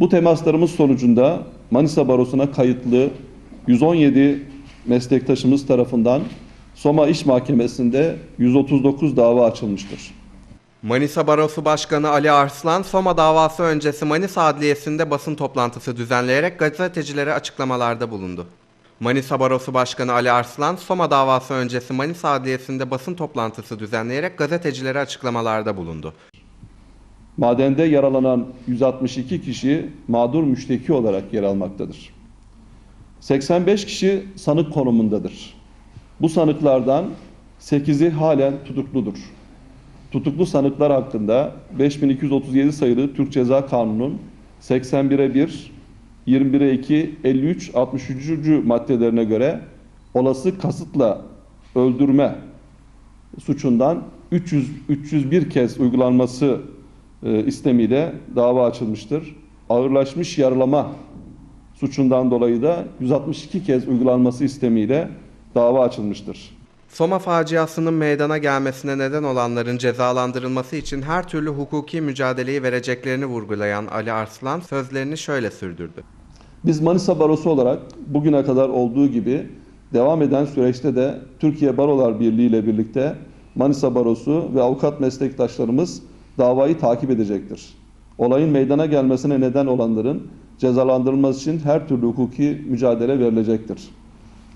Bu temaslarımız sonucunda Manisa Barosu'na kayıtlı 117 meslektaşımız tarafından Soma İş Mahkemesi'nde 139 dava açılmıştır. Manisa Barosu Başkanı Ali Arslan, Soma davası öncesi Manisa Adliyesi'nde basın toplantısı düzenleyerek gazetecilere açıklamalarda bulundu. Manisa Barosu Başkanı Ali Arslan, Soma davası öncesi Manisa Adliyesi'nde basın toplantısı düzenleyerek gazetecilere açıklamalarda bulundu. Madende yaralanan 162 kişi mağdur müşteki olarak yer almaktadır. 85 kişi sanık konumundadır. Bu sanıklardan 8'i halen tutukludur. Tutuklu sanıklar hakkında 5237 sayılı Türk Ceza Kanunu'nun 81'e 1, 21'e 2, 53, 63. maddelerine göre olası kasıtla öldürme suçundan 300 301 kez uygulanması e, istemiyle dava açılmıştır. Ağırlaşmış yaralama suçundan dolayı da 162 kez uygulanması istemiyle dava açılmıştır. Soma faciasının meydana gelmesine neden olanların cezalandırılması için her türlü hukuki mücadeleyi vereceklerini vurgulayan Ali Arslan sözlerini şöyle sürdürdü. Biz Manisa Barosu olarak bugüne kadar olduğu gibi devam eden süreçte de Türkiye Barolar Birliği ile birlikte Manisa Barosu ve avukat meslektaşlarımız davayı takip edecektir. Olayın meydana gelmesine neden olanların cezalandırılması için her türlü hukuki mücadele verilecektir.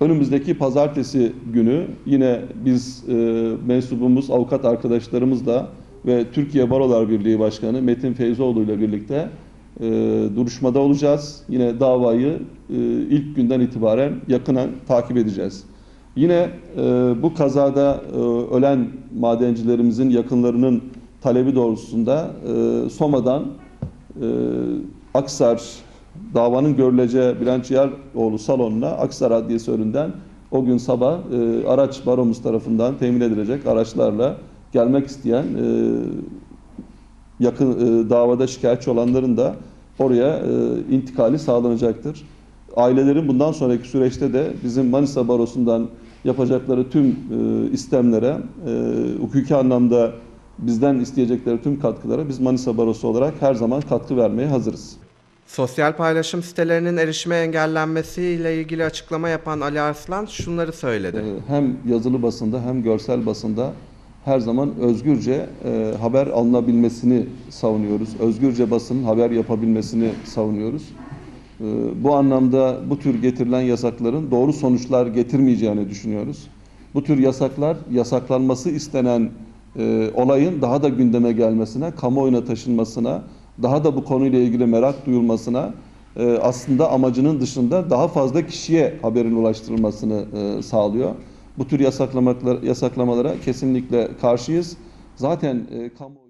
Önümüzdeki pazartesi günü yine biz e, mensubumuz avukat arkadaşlarımızla ve Türkiye Barolar Birliği Başkanı Metin Feyzoğlu ile birlikte e, duruşmada olacağız. Yine davayı e, ilk günden itibaren yakından takip edeceğiz. Yine e, bu kazada e, ölen madencilerimizin yakınlarının talebi doğrultusunda e, Soma'dan e, Aksar davanın görüleceği Bülent Ciğeroğlu salonuna Aksar Adliyesi önünden o gün sabah e, araç baromuz tarafından temin edilecek araçlarla gelmek isteyen e, yakın e, davada şikayetçi olanların da oraya e, intikali sağlanacaktır. Ailelerin bundan sonraki süreçte de bizim Manisa Barosu'ndan yapacakları tüm e, istemlere, e, hukuki anlamda bizden isteyecekleri tüm katkılara biz Manisa Barosu olarak her zaman katkı vermeye hazırız. Sosyal paylaşım sitelerinin erişime engellenmesiyle ilgili açıklama yapan Ali Arslan şunları söyledi. Ee, hem yazılı basında hem görsel basında her zaman özgürce e, haber alınabilmesini savunuyoruz. Özgürce basının haber yapabilmesini savunuyoruz. Ee, bu anlamda bu tür getirilen yasakların doğru sonuçlar getirmeyeceğini düşünüyoruz. Bu tür yasaklar yasaklanması istenen e, olayın daha da gündeme gelmesine, kamuoyuna taşınmasına, daha da bu konuyla ilgili merak duyulmasına e, aslında amacının dışında daha fazla kişiye haberin ulaştırılmasını e, sağlıyor. Bu tür yasaklamalar, yasaklamalara kesinlikle karşıyız. Zaten e, kamuoyu